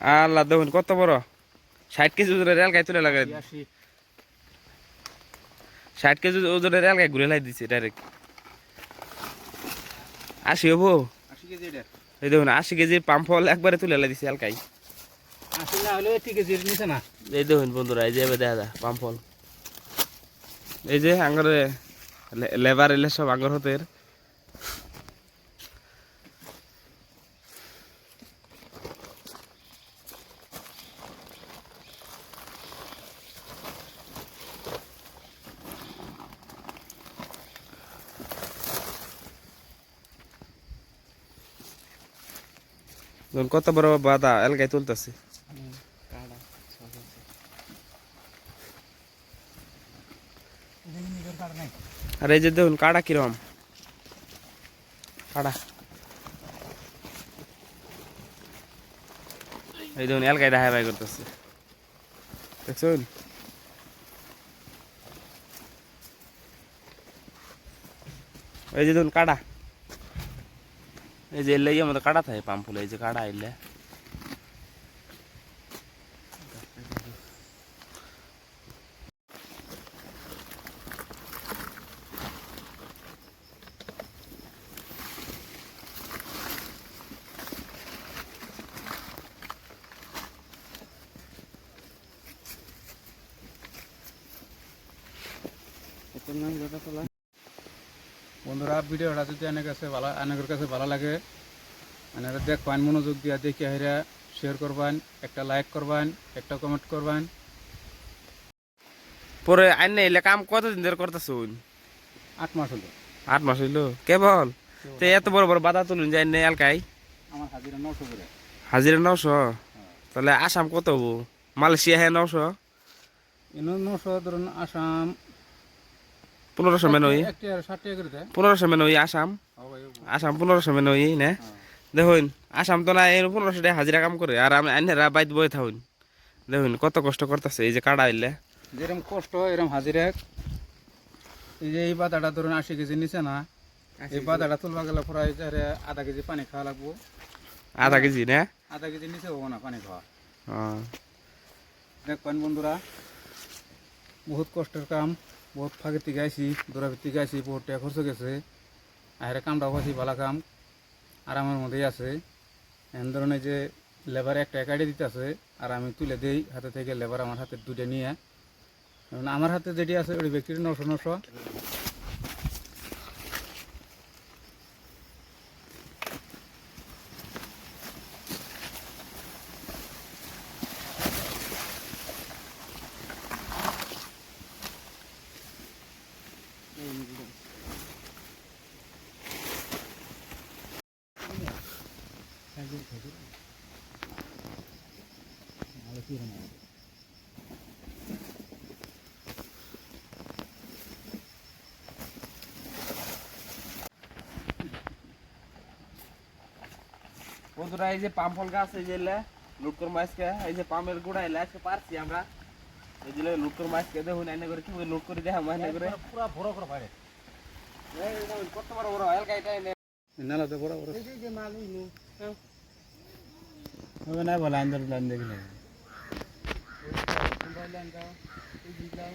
আল্লাহ দেখুন কত বড়। ষাট কেজি ওজনের রেল গায়ে তুলে লাগাই। ষাট কেজি ওজনের রেল গায়ে ঘুরে লাই দিছে ডাইরেক্ট আশি হব? আশি কেজি এই দেখুন আশি কেজির পাম্প ফল একবারে তুলে লাই আছে না এই দেখুন বন্ধুরা এই যে দেখা যায় পাম্প ফল এই যে আঙ্গরে লেবার এলে সব আঙ্গর হতে দেখুন কত বড় বাদা এলকাই তুলতেছে। আর এই যে দেখুন, কাড়া কিরম? কাড়া। এই দেখুন এলকাই দেখা বাই করতেছে। দেখছুন? এই যে দেখুন, কাড়া। এই যে এলে আমাদের কাটা থাকে পাম্প ফুলে এই যে কাটা এলে বন্ধুরা ভিডিওটা যদি অনেক কাছে ভালো অনেকের কাছে ভালো লাগে অনেকে দেখবেন মনোযোগ দিয়া দেখি হেরা শেয়ার করবেন একটা লাইক করবেন একটা কমেন্ট করবেন। পরে আইনে এলে কাম কতদিন ধরে করতেছুন? আট মাস হলো। আট মাস হইল? কেবল তো এত বড় বড় বাধা তুলুন যাই নে এলকাই আমার হাজিরা নশো করে। হাজিরা নশো? তাহলে আসাম কত হব? মালয়েশিয়া হ্যাঁ নশো? এনে নশো ধরুন আসাম পনেরোশো মেন ওই পনেরোশো মেন ওই আসাম। আসাম পনেরোশো মেন ওই না। দেখুন আসাম তো না পনেরোশো টাকা হাজিরা কাম করে। আর আমি আইনেরা বাইত বই থাকুন। দেখুন কত কষ্ট করতেছে এই যে কাটা আইলে। যেরকম কষ্ট হয় এরকম হাজিরা এই যে এই বাদাটা ধরুন আশি কেজি নিচে না এই বাদাটা তুলবা গেলে প্রায় আধা কেজি পানি খাওয়া লাগবো। আধা কেজি না। আধা কেজি নিচে হব না পানি খাওয়া। হ্যাঁ। দেখবেন বন্ধুরা বহুত কষ্টের কাম। বহুত ফাঁকের থেকে আইসি দৌড়াফির থেকে আইসি বহুত টাকা খরচ গেছে। আর কামটাও হয়েছি ভালো কাম। আরামের মধ্যেই আছে। এমন ধরনের যে লেবার একটা একাডি দিতে আছে, আর আমি তুলে দেই, হাতে থেকে লেবার আমার হাতে দুটো নিয়ে। আমার হাতে যেটি আছে, ওই ব্যক্তির নশো নশো। বন্ধুরা, এই যে পাম্প ফল গাছ, এই যে এলে লুট করব আজকে। এই যে পাম্পের গোড়া এলে আজকে পারছি আমরা। এই যে লুট করব আজকে দেখুন এনে করে কি লুট করে দেখা না করে পুরা বড় করে বাইরে কত বড় বড় এলকা এটা নালাতে বড় বড় এই যে মাল নু হবে না বলে আন্দোলন দেখলে এই দিলাও